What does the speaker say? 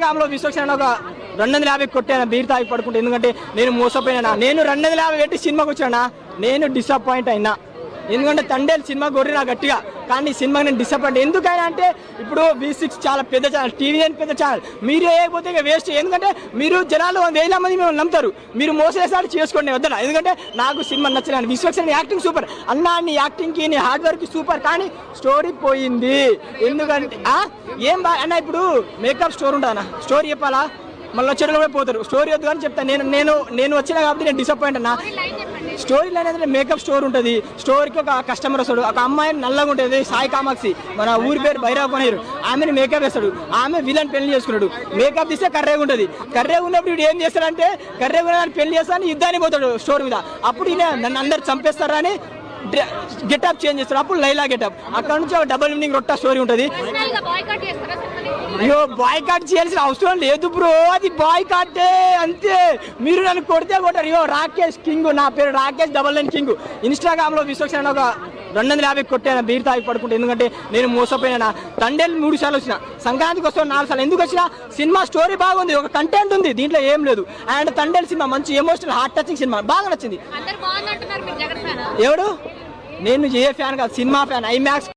ఇన్స్టాగ్రామ్లో విశ్వక్షణ ఒక రెండు వందల యాభై కొట్టాను బీర్ తాగి పడుకుంటే. ఎందుకంటే నేను మోసపోయినా నేను రెండు వందల యాభై పెట్టి సినిమాకి వచ్చానా నేను డిసప్పాయింట్ అయినా. ఎందుకంటే తండేలు సినిమా గొర్రె నా గట్టిగా. కానీ సినిమా నేను డిసప్పాయింట్ ఎందుకైనా అంటే ఇప్పుడు వి సిక్స్ చాలా పెద్ద ఛానల్ టీవీ అని పెద్ద ఛానల్ మీరు వేయకపోతే ఇక వేస్ట్ ఎందుకంటే మీరు జనాలు వేల మంది మేము నమ్ముతారు. మీరు మోసేసారి చేసుకోండి వద్దన ఎందుకంటే నాకు సినిమా నచ్చలేదు. విశ్వక్షణ యాక్టింగ్ సూపర్ అన్నా నీ యాక్టింగ్కి నీ హార్డ్ వర్క్ సూపర్ కానీ స్టోరీ పోయింది. ఎందుకంటే ఏం బా అన్న ఇప్పుడు మేకప్ స్టోర్ ఉంటుందన్న స్టోరీ చెప్పాలా? మళ్ళీ వచ్చేటప్పుడు పోతారు. స్టోరీ వద్దు కానీ చెప్తాను నేను నేను నేను వచ్చినా కాబట్టి నేను డిసప్పాయింట్ అన్నా. స్టోరీ లైన్ ఏంటంటే మేకప్ స్టోర్ ఉంటుంది. స్టోర్కి ఒక కస్టమర్ వస్తాడు. ఒక అమ్మాయి నల్లగా ఉంటుంది. సాయి కామాక్షి. మన ఊరి పేరు భైరవ్ కొనేరు. ఆమెను మేకప్ వేస్తాడు. ఆమె విలన్ పెళ్ళి చేసుకున్నాడు. మేకప్ తీస్తే కర్రేగా ఉంటుంది. కర్రేగా ఉన్నప్పుడు వీడు ఏం చేస్తాడంటే కర్రేగా ఉన్నదాన్ని పెళ్ళి చేస్తాను యుద్ధానికి పోతాడు స్టోర్ మీద. అప్పుడు ఈయన నన్ను అందరు చంపేస్తారని గెటప్ చేంజ్ చేస్తాడు అప్పుడు లైలా గెటప్. అక్కడ నుంచి ఒక డబుల్ మీనింగ్ రొట్టా స్టోరీ ఉంటుంది. బాయ్కాట్ చేస్తారా అయ్యో బాయ్ కాట్ చేయాల్సిన అవసరం లేదు బ్రో. అది బాయ్ కాటే అంతే. మీరు నన్ను కొడితే కొట్టారు. అయ్యో రాకేష్ కింగ్ నా పేరు రాకేష్ డబల్ నైన్ కింగ్. ఇన్స్టాగ్రామ్లో విశ్వక్షణ ఒక రెండు వందల యాభై కొట్టాను? బీర్ తాగి పడుకుంటే. ఎందుకంటే నేను మోసపోయినా తండేలు మూడు సార్లు వచ్చిన. సంక్రాంతికి వస్తాను నాలుగు సార్లు. ఎందుకు వచ్చినా? సినిమా స్టోరీ బాగుంది. ఒక కంటెంట్ ఉంది. దీంట్లో ఏం లేదు. అండ్ తండేలు సినిమా మంచి ఎమోషనల్ హార్ట్ టచింగ్ సినిమా. బాగా నచ్చింది. ఎవడు? నేను ఏ ఫ్యాన్ కాదు. Cinema fan. ఐమాక్స్